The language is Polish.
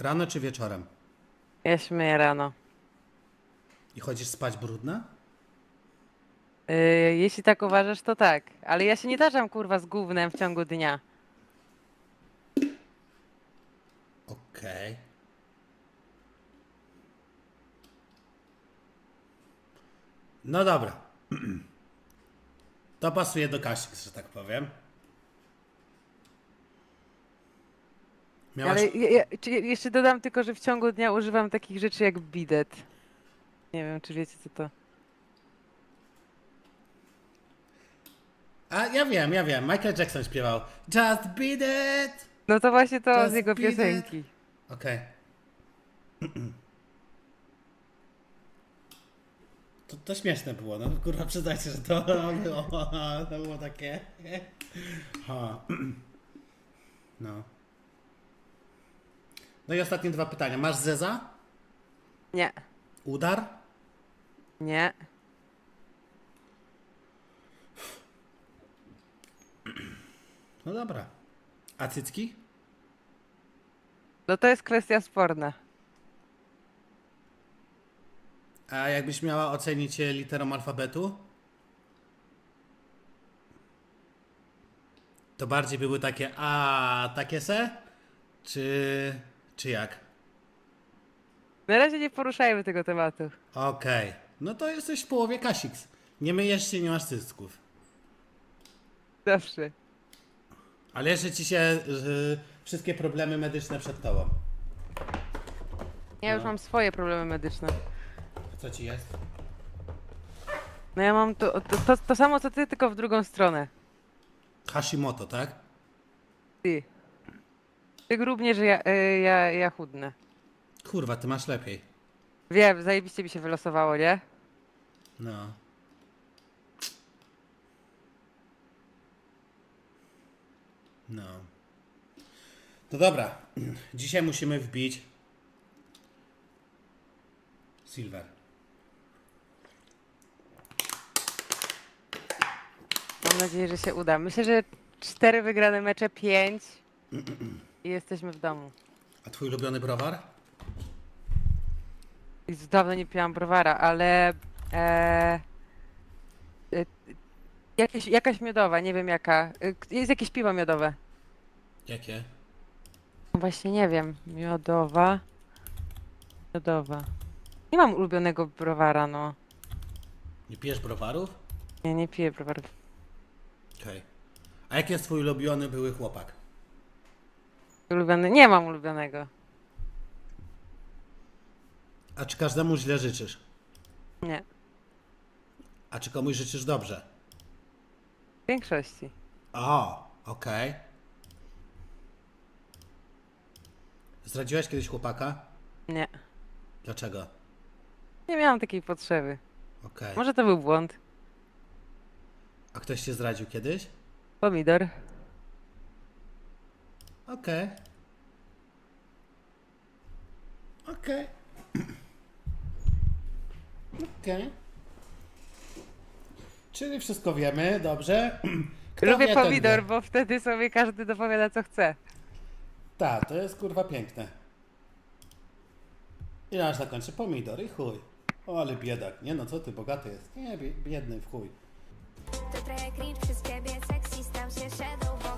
Rano czy wieczorem? Ja śmieję rano. I chodzisz spać brudna? Yy, jeśli tak uważasz, to tak. Ale ja się nie darzam kurwa z gównem w ciągu dnia. Okej. No dobra. To pasuje do Kasik, że tak powiem. Miałaś... Ale ja, ja, czy jeszcze dodam tylko, że w ciągu dnia używam takich rzeczy jak bidet. Nie wiem, czy wiecie co to. A ja wiem, ja wiem. Michael Jackson śpiewał Just Beat It! No to właśnie to Just z jego bidet. piosenki. Okej. To, to śmieszne było, no kurwa przyznajcie, że to było, to było takie... Ha. No. No i ostatnie dwa pytania. Masz zeza? Nie, Udar? nie. No dobra. A cycki? No to jest kwestia sporna. A jakbyś miała ocenić je literą alfabetu? To bardziej by były takie a takie se? Czy, czy jak? Na razie nie poruszajmy tego tematu. Okej. No to jesteś w połowie Kasiks. Nie myjesz się, nie masz cystków. Zawsze. Ale jeszcze ci się że wszystkie problemy medyczne przed tobą. Ja już No. mam swoje problemy medyczne. Co ci jest? No ja mam to, to, to, to samo co ty, tylko w drugą stronę. Hashimoto, tak? Ty. Ty grubnie, że ja, y, ja, ja chudnę. Kurwa, ty masz lepiej. Wiem, zajebiście mi się wylosowało, nie? No. No. To dobra. Dzisiaj musimy wbić Silver. Mam nadzieję, że się uda. Myślę, że cztery wygrane mecze, pięć i jesteśmy w domu. A twój ulubiony browar? I z dawno nie piłam browara, ale e, e, jakieś, jakaś miodowa, nie wiem jaka. E, Jest jakieś piwo miodowe. Jakie? Właśnie nie wiem. Miodowa. Miodowa. Nie mam ulubionego browara, no. Nie pijesz browarów? Nie, nie piję browarów. Okej. A jaki jest twój ulubiony były chłopak? Ulubiony, nie mam ulubionego. A czy każdemu źle życzysz? Nie. A czy komuś życzysz dobrze? W większości. O, okej. Zdradziłeś kiedyś chłopaka? Nie. Dlaczego? Nie miałam takiej potrzeby. Okej. Może to był błąd. A ktoś cię zdradził kiedyś? Pomidor. Okej. Okej. Okej. Czyli wszystko wiemy, dobrze. Kto Lubię wie, ten pomidor, wie. bo wtedy sobie każdy dopowiada co chce. Tak, to jest kurwa piękne. I aż na końcu pomidor i chuj. O, ale biedak. Nie no, co ty, bogaty jest. Nie, bie- biedny w chuj. To trochę cringe przez ciebie, sexy stał się szedł